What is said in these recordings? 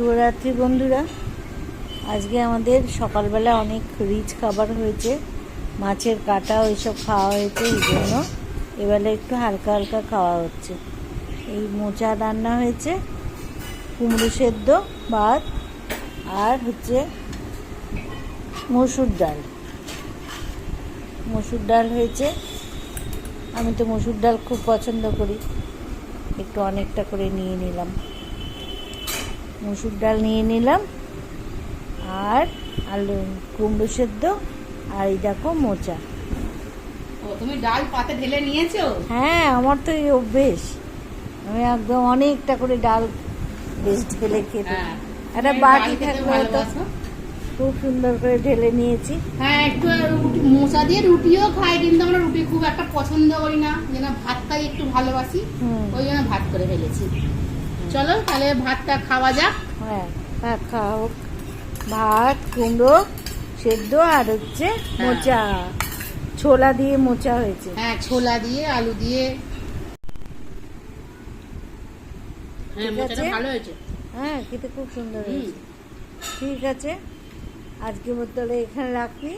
শুভরাত্রি বন্ধুরা। আজকে আমাদের সকালবেলা অনেক রিচ খাবার হয়েছে। মাছের কাটা, ওইসব খাওয়া হয়েছে এই জন্য। এবেলা একটু হালকা হালকা খাওয়া হচ্ছে। এই মোচা রান্না হয়েছে, কুমড়ো সেদ্ধ, ভাত আর হচ্ছে মসুর ডাল। মসুর ডাল হয়েছে। আমি তো মসুর ডাল খুব পছন্দ করি। একটু অনেকটা করে নিয়ে নিলাম। মসুর ডাল নিয়ে নিলাম আর আলু কুমড়ো সেদ্ধ আর এই দেখো মোচা। তুমি ডাল পাতে ঢেলে নিয়েছো? হ্যাঁ আমার তো এই অভ্যেস। আমি একদম অনেকটা করে ডাল বেশ ঢেলে খেতে। হ্যাঁ একটা বাটি থাকলে খুব সুন্দর করে ঢেলে নিয়েছি। হ্যাঁ একটু রুটি মোচা দিয়ে রুটিও খাই কিন্তু আমরা রুটি খুব একটা পছন্দ করি না। যেন ভাতটাই একটু ভালোবাসি ওই জন্য ভাত করে ফেলেছি। চলো তাহলে ভাতটা খাওয়া যাক। হ্যাঁ ভাত খাওয়া হোক ভাত কুমড়ো সেদ্ধ আর হচ্ছে মোচা। ছোলা দিয়ে মোচা হয়েছে। হ্যাঁ ছোলা দিয়ে আলু দিয়ে। হ্যাঁ হ্যাঁ খেতে খুব সুন্দর হয়েছে। ঠিক আছে? আজকের মতো এখানে রাখবি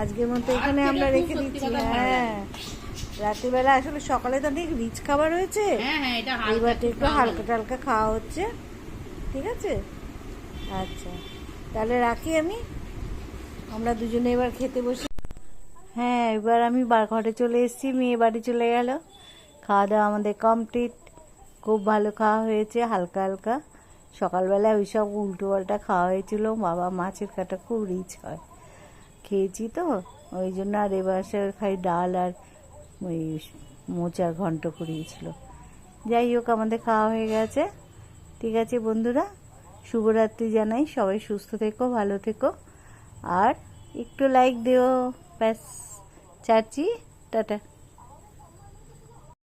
আজকের মতো এখানে আমরা রেখে দিচ্ছি। হ্যাঁ। রাত্রিবেলা আসলে সকালে তো অনেক রিচ খাবার হয়েছে। হ্যাঁ হ্যাঁ একটু হালকা টালকা খাওয়া হচ্ছে। ঠিক আছে? আচ্ছা। তাহলে রাখি আমি। আমরা দুজনে এবার খেতে বসি। হ্যাঁ এবার আমি ঘরে চলে এসেছি মেয়ে বাড়ি চলে গেল। খাওয়া দাওয়া আমাদের কমপ্লিট খুব ভালো খাওয়া হয়েছে হালকা হালকা। সকালবেলা ওই সব উল্টো পাল্টা খাওয়া হয়েছিল। বাবা মাছের কাটা খুব রিচ হয়। খেয়েছি তো। ওই জন্য আর এবার খাই ডাল আর ওই মোচার ঘন্ট করিয়েছিল। যাই হোক, আমাদের খাওয়া হয়ে গেছে। ঠিক আছে বন্ধুরা, শুভরাত্রি জানাই। সবাই সুস্থ থেকো, ভালো থেকো। আর একটু লাইক দেও। ব্যাস, চাচি, টাটা।